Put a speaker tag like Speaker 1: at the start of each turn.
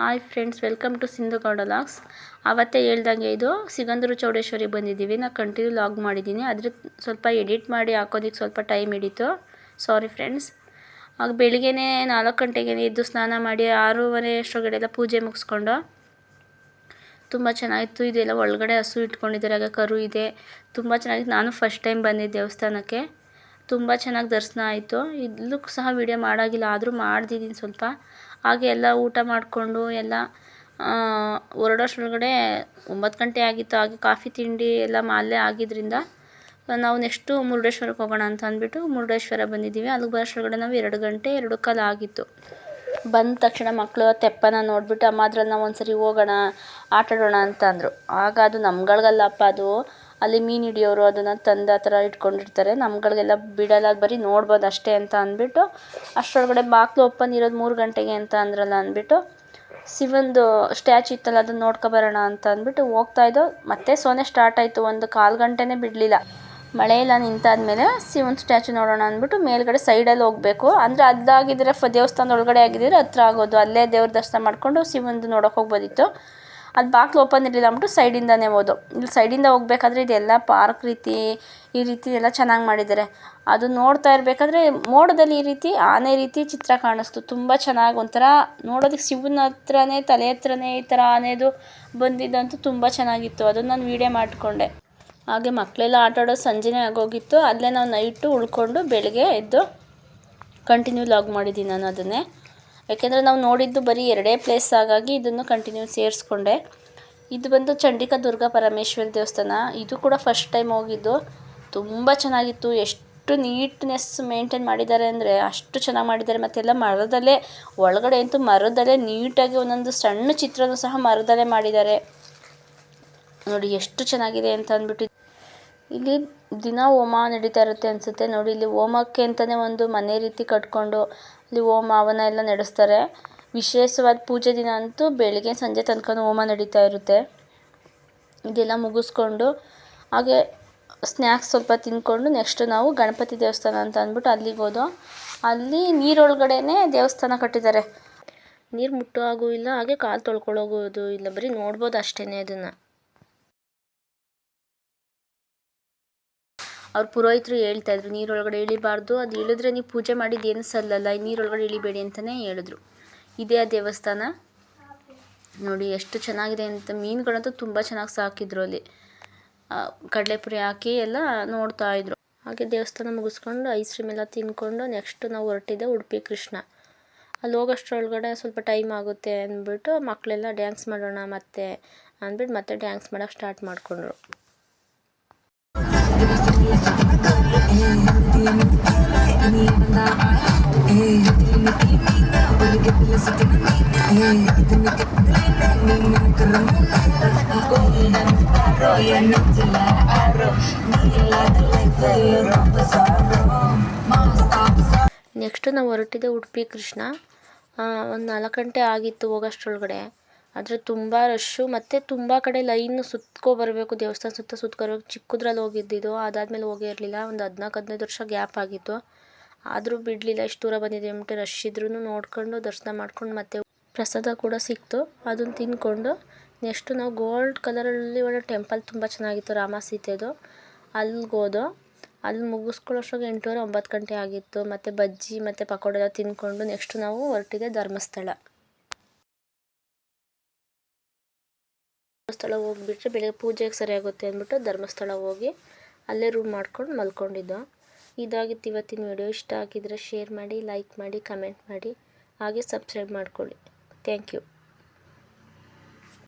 Speaker 1: Hi friends welcome to Sindhu logs ಅವತ್ತೇ ಹೇಳ್ದಂಗೆ ಇದು ಸಿಗಂದೂರು ಚೌಡೇಶ್ವರಿ ಬಂದಿದ್ದೀವಿ. ನಾನು ಕಂಟಿನ್ಯೂ ಲಾಗ್ ಮಾಡಿದ್ದೀನಿ. ಅದ್ರ ಸ್ವಲ್ಪ ಎಡಿಟ್ ಮಾಡಿ ಹಾಕೋದಕ್ಕೆ ಸ್ವಲ್ಪ ಟೈಮ್ ಹಿಡಿತು. ಸಾರಿ ಫ್ರೆಂಡ್ಸ್ ಆಗ ಬೆಳಿಗ್ಗೆ ನಾಲ್ಕು ಗಂಟೆಗೆ ಇದ್ದು ಸ್ನಾನ ಮಾಡಿ ಆರೂವರೆ ಅಷ್ಟರೊಳಗಡೆ ಎಲ್ಲ ಪೂಜೆ ಮುಗಿಸ್ಕೊಂಡು ತುಂಬ ಚೆನ್ನಾಗಿತ್ತು. ಇದೆಲ್ಲ ಒಳಗಡೆ ಹಸು ಇಟ್ಕೊಂಡಿದ್ದಾರೆ. ಆಗ ಕರು ಇದೆ. ತುಂಬ ಚೆನ್ನಾಗಿತ್ತು. ನಾನು ಫಸ್ಟ್ ಟೈಮ್ ಬಂದಿದ್ದೆ ದೇವಸ್ಥಾನಕ್ಕೆ. ತುಂಬ ಚೆನ್ನಾಗಿ ದರ್ಶನ ಆಯಿತು. ಇಲ್ಲೂ ಸಹ ವೀಡಿಯೋ ಮಾಡಾಗಿಲ್ಲ, ಆದರೂ ಮಾಡ್ದಿದ್ದೀನಿ ಸ್ವಲ್ಪ. ಹಾಗೆ ಎಲ್ಲ ಊಟ ಮಾಡಿಕೊಂಡು ಎಲ್ಲ ಹೊರಡೋಷ್ಟ್ರೊಳಗಡೆ ಒಂಬತ್ತು ಗಂಟೆ ಆಗಿತ್ತು. ಹಾಗೆ ಕಾಫಿ ತಿಂಡಿ ಎಲ್ಲ ಅಲ್ಲೇ ಆಗಿದ್ದರಿಂದ ನಾವು ನೆಕ್ಸ್ಟು ಮುರುಡೇಶ್ವರಕ್ಕೆ ಹೋಗೋಣ ಅಂತ ಅಂದ್ಬಿಟ್ಟು ಮುರುಡೇಶ್ವರ ಬಂದಿದ್ದೀವಿ. ಅಲ್ಲಿಗೆ ಬರೋಷ್ಟ್ರೊಳಗಡೆ ನಾವು ಎರಡು ಗಂಟೆ, ಎರಡು ಕಾಲ ಆಗಿತ್ತು. ಬಂದ ತಕ್ಷಣ ಮಕ್ಕಳು ತೆಪ್ಪನ ನೋಡಿಬಿಟ್ಟು ಅಮ್ಮ ಅದ್ರಲ್ಲಿ ನಾವು ಒಂದ್ಸರಿ ಹೋಗೋಣ, ಆಟಾಡೋಣ ಅಂತ ಅಂದರು. ಆಗ ಅದು ನಮ್ಗಳಿಗಲ್ಲಪ್ಪ ಅದು ಅಲ್ಲಿ ಮೀನು ಹಿಡಿಯೋರು ಅದನ್ನು ತಂದು ಆ ಥರ ಇಟ್ಕೊಂಡಿರ್ತಾರೆ. ನಮ್ಗಳಿಗೆಲ್ಲ ಬಿಡಲ್ಲ, ಬರೀ ನೋಡ್ಬೋದು ಅಷ್ಟೇ ಅಂತ ಅಂದ್ಬಿಟ್ಟು, ಅಷ್ಟರೊಳಗಡೆ ಬಾಗಿಲು ಓಪನ್ ಇರೋದು ಮೂರು ಗಂಟೆಗೆ ಅಂತ ಅಂದ್ರಲ್ಲ ಅಂದ್ಬಿಟ್ಟು, ಶಿವಂದು ಸ್ಟ್ಯಾಚು ಇತ್ತಲ್ಲ ಅದನ್ನು ನೋಡ್ಕೊಬರೋಣ ಅಂತ ಅಂದ್ಬಿಟ್ಟು ಹೋಗ್ತಾಯಿದ್ದೋ ಮತ್ತೆ ಸೋನೆ ಸ್ಟಾರ್ಟ್ ಆಯಿತು. ಒಂದು ಕಾಲು ಗಂಟೆನೇ ಬಿಡಲಿಲ್ಲ. ಮಳೆ ಎಲ್ಲ ನಿಂತಾದ್ಮೇಲೆ ಶಿವನ ಸ್ಟ್ಯಾಚು ನೋಡೋಣ ಅಂದ್ಬಿಟ್ಟು ಮೇಲ್ಗಡೆ ಸೈಡಲ್ಲಿ ಹೋಗಬೇಕು. ಅಂದರೆ ಅದಾಗಿದ್ದರೆ ದೇವಸ್ಥಾನದ ಒಳಗಡೆ ಆಗಿದ್ದರೆ ಹತ್ರ ಆಗೋದು. ಅಲ್ಲೇ ದೇವ್ರ ದರ್ಶನ ಮಾಡಿಕೊಂಡು ಶಿವಂದು ನೋಡೋಕೆ ಹೋಗ್ಬೋದಿತ್ತು. ಅದು ಬಾಗಿಲು ಓಪನ್ ಇರಲಿಲ್ಲ ಅಂದ್ಬಿಟ್ಟು ಸೈಡಿಂದನೇ ಹೋದೋ. ಇಲ್ಲಿ ಸೈಡಿಂದ ಹೋಗ್ಬೇಕಾದ್ರೆ ಇದೆಲ್ಲ ಪಾರ್ಕ್ ರೀತಿ, ಈ ರೀತಿ ಎಲ್ಲ ಚೆನ್ನಾಗಿ ಮಾಡಿದ್ದಾರೆ. ಅದು ನೋಡ್ತಾ ಇರಬೇಕಾದ್ರೆ ಮೋಡದಲ್ಲಿ ಈ ರೀತಿ ಆನೆ ರೀತಿ ಚಿತ್ರ ಕಾಣಿಸ್ತು. ತುಂಬ ಚೆನ್ನಾಗಿ ಒಂಥರ ನೋಡೋದಕ್ಕೆ ಶಿವನ ಹತ್ರನೇ, ತಲೆ ಹತ್ರನೇ ಈ ಥರ ಆನೆದು ಬಂದಿದ್ದಂತೂ ತುಂಬ ಚೆನ್ನಾಗಿತ್ತು. ಅದನ್ನು ನಾನು ವೀಡಿಯೋ ಮಾಡಿಕೊಂಡೆ. ಹಾಗೆ ಮಕ್ಕಳೆಲ್ಲ ಆಟ ಆಡೋದು ಸಂಜೆನೇ ಆಗೋಗಿತ್ತು. ಅಲ್ಲೇ ನಾವು ನೈಟು ಉಳ್ಕೊಂಡು ಬೆಳಗ್ಗೆ ಎದ್ದು ಕಂಟಿನ್ಯೂ ಲಾಗ್ ಮಾಡಿದ್ದೀನಿ ನಾನು ಅದನ್ನೇ. ಯಾಕೆಂದರೆ ನಾವು ನೋಡಿದ್ದು ಬರೀ ಎರಡೇ ಪ್ಲೇಸ್ ಹಾಗಾಗಿ ಇದನ್ನು ಕಂಟಿನ್ಯೂ ಸೇರಿಸ್ಕೊಂಡೆ. ಇದು ಬಂದು ಚಂಡಿಕಾ ದುರ್ಗಾ ಪರಮೇಶ್ವರ ದೇವಸ್ಥಾನ. ಇದು ಕೂಡ ಫಸ್ಟ್ ಟೈಮ್ ಹೋಗಿದ್ದು. ತುಂಬ ಚೆನ್ನಾಗಿತ್ತು. ಎಷ್ಟು ನೀಟ್ನೆಸ್ ಮೇಂಟೈನ್ ಮಾಡಿದ್ದಾರೆ ಅಂದರೆ ಅಷ್ಟು ಚೆನ್ನಾಗಿ ಮಾಡಿದ್ದಾರೆ. ಮತ್ತೆಲ್ಲ ಮರದಲ್ಲೇ, ಒಳಗಡೆ ಅಂತೂ ಮರದಲ್ಲೇ ನೀಟಾಗಿ ಒಂದೊಂದು ಸಣ್ಣ ಚಿತ್ರನೂ ಸಹ ಮರದಲ್ಲೇ ಮಾಡಿದ್ದಾರೆ. ನೋಡಿ, ಎಷ್ಟು ಚೆನ್ನಾಗಿದೆ ಅಂತ ಅಂದ್ಬಿಟ್ಟು ಇಲ್ಲಿ ದಿನ ಹೋಮ ನಡೀತಾ ಇರುತ್ತೆ ಅನ್ಸುತ್ತೆ. ನೋಡಿ, ಇಲ್ಲಿ ಹೋಮಕ್ಕೆ ಅಂತಾನೆ ಒಂದು ಮನೆ ರೀತಿ ಕಟ್ಕೊಂಡು ಇಲ್ಲಿ ಹೋಮ ಹವನ ಎಲ್ಲ ನಡೆಸ್ತಾರೆ. ವಿಶೇಷವಾದ ಪೂಜೆ ದಿನ ಅಂತೂ ಬೆಳಿಗ್ಗೆ ಸಂಜೆ ತನಕ ಹೋಮ ನಡೀತಾ ಇರುತ್ತೆ. ಇದೆಲ್ಲ ಮುಗಿಸ್ಕೊಂಡು ಹಾಗೆ ಸ್ನ್ಯಾಕ್ಸ್ ಸ್ವಲ್ಪ ತಿಂದ್ಕೊಂಡು ನೆಕ್ಸ್ಟ್ ನಾವು ಗಣಪತಿ ದೇವಸ್ಥಾನ ಅಂತ ಅಂದ್ಬಿಟ್ಟು ಅಲ್ಲಿಗೆ ಹೋದೋ. ಅಲ್ಲಿ ನೀರೊಳಗಡೆನೇ ದೇವಸ್ಥಾನ ಕಟ್ಟಿದ್ದಾರೆ. ನೀರು ಮುಟ್ಟೋ ಹಾಗೂ ಇಲ್ಲ ಹಾಗೆ ಕಾಲು ತೊಳ್ಕೊಳ್ಳೋಗೋದು ಇಲ್ಲ, ಬರೀ ನೋಡ್ಬೋದು ಅಷ್ಟೇ ಅದನ್ನು. ಅವ್ರ ಪುರೋಹಿತರು ಹೇಳ್ತಾಯಿದ್ರು ನೀರೊಳಗಡೆ ಇಳಿಬಾರ್ದು, ಅದು ಇಳಿದ್ರೆ ನೀವು ಪೂಜೆ ಮಾಡಿದ್ದು ಏನು ಸಲ್ಲಲ್ಲ ನೀರೊಳಗಡೆ ಇಳಿಬೇಡಿ ಅಂತಲೇ ಹೇಳಿದ್ರು. ಇದೇ ಆ ದೇವಸ್ಥಾನ. ನೋಡಿ ಎಷ್ಟು ಚೆನ್ನಾಗಿದೆ ಅಂತ, ಮೀನುಗಳಂತೂ ತುಂಬ ಚೆನ್ನಾಗಿ ಸಾಕಿದ್ರು ಅಲ್ಲಿ. ಕಡಲೆಪುರಿ ಹಾಕಿ ಎಲ್ಲ ನೋಡ್ತಾ ಇದ್ರು. ಹಾಗೆ ದೇವಸ್ಥಾನ ಮುಗಿಸ್ಕೊಂಡು ಐಸ್ ಕ್ರೀಮ್ ಎಲ್ಲ ತಿನ್ಕೊಂಡು ನೆಕ್ಸ್ಟ್ ನಾವು ಹೊರಟಿದ್ದೆ ಉಡುಪಿ ಕೃಷ್ಣ. ಅಲ್ಲಿ ಹೋಗೋಷ್ಟ್ರೊಳಗಡೆ ಸ್ವಲ್ಪ ಟೈಮ್ ಆಗುತ್ತೆ ಅಂದ್ಬಿಟ್ಟು ಮಕ್ಕಳೆಲ್ಲ ಡ್ಯಾನ್ಸ್ ಮಾಡೋಣ ಮತ್ತೆ ಅಂದ್ಬಿಟ್ಟು ಮತ್ತೆ ಡ್ಯಾನ್ಸ್ ಮಾಡೋಕ್ಕೆ ಸ್ಟಾರ್ಟ್ ಮಾಡಿಕೊಂಡ್ರು. ನೆಕ್ಸ್ಟ್ ನಾವು ಹೊರಟಿದ್ದೆ ಉಡುಪಿ ಕೃಷ್ಣ. ಒಂದು ನಾಲ್ಕು ಗಂಟೆ ಆಗಿತ್ತು ಹೋಗೋಷ್ಟ್ರೊಳಗಡೆ. ಆದರೆ ತುಂಬ ರಶ್ಶು ಮತ್ತು ತುಂಬ ಕಡೆ ಲೈನು ಸುತ್ಕೊ ಬರಬೇಕು, ದೇವಸ್ಥಾನ ಸುತ್ತ ಸುತ್ಕೊಬರ್ಬೇಕು ಚಿಕ್ಕದ್ರಲ್ಲಿ ಹೋಗಿದ್ದಿದ್ದು, ಅದಾದಮೇಲೆ ಹೋಗೇ ಇರಲಿಲ್ಲ, ಒಂದು ಹದಿನಾಲ್ಕು ಹದಿನೈದು ವರ್ಷ ಗ್ಯಾಪ್ ಆಗಿತ್ತು. ಆದರೂ ಬಿಡಲಿಲ್ಲ, ಇಷ್ಟು ದೂರ ಬಂದಿದ್ದೀವಿ ಅಂದ್ಬಿಟ್ಟು ರಶ್ ಇದ್ರೂ ನೋಡಿಕೊಂಡು ದರ್ಶನ ಮಾಡ್ಕೊಂಡು ಮತ್ತೆ ಪ್ರಸಾದ ಕೂಡ ಸಿಕ್ತು ಅದನ್ನು ತಿಂದ್ಕೊಂಡು ನೆಕ್ಸ್ಟು ನಾವು ಗೋಲ್ಡ್ ಕಲರಲ್ಲಿ ಒಳ್ಳೆ ಟೆಂಪಲ್ ತುಂಬ ಚೆನ್ನಾಗಿತ್ತು, ರಾಮ ಸೀತೆದು. ಅಲ್ಲಿಗೆ ಹೋದೋ, ಅಲ್ಲಿ ಮುಗಿಸ್ಕೊಳ್ಳೋಷ್ಟ್ರಾಗೆ ಎಂಟೂವರೆ, ಒಂಬತ್ತು ಗಂಟೆ ಆಗಿತ್ತು, ಮತ್ತು ಬಜ್ಜಿ ಮತ್ತು ಪಕೋಡ ಎಲ್ಲ ತಿಂದ್ಕೊಂಡು ನೆಕ್ಸ್ಟ್ ನಾವು ಹೊರಟಿದೆ ಧರ್ಮಸ್ಥಳ. ಧರ್ಮಸ್ಥಳ ಹೋಗ್ಬಿಟ್ರೆ ಬೆಳಗ್ಗೆ ಪೂಜೆಗೆ ಸರಿಯಾಗುತ್ತೆ ಅಂದ್ಬಿಟ್ಟು ಧರ್ಮಸ್ಥಳ ಹೋಗಿ ಅಲ್ಲೇ ರೂಮ್ ಮಾಡ್ಕೊಂಡು ಮಲ್ಕೊಂಡಿದ್ದು. ಇದಾಗಿತ್ತು ಇವತ್ತಿನ ವಿಡಿಯೋ ಇಷ್ಟ ಆಗಿದ್ರೆ ಶೇರ್ ಮಾಡಿ ಲೈಕ್ ಮಾಡಿ ಕಮೆಂಟ್ ಮಾಡಿ, ಹಾಗೆ ಸಬ್ಸ್ಕ್ರೈಬ್ ಮಾಡ್ಕೊಳ್ಳಿ. Thank you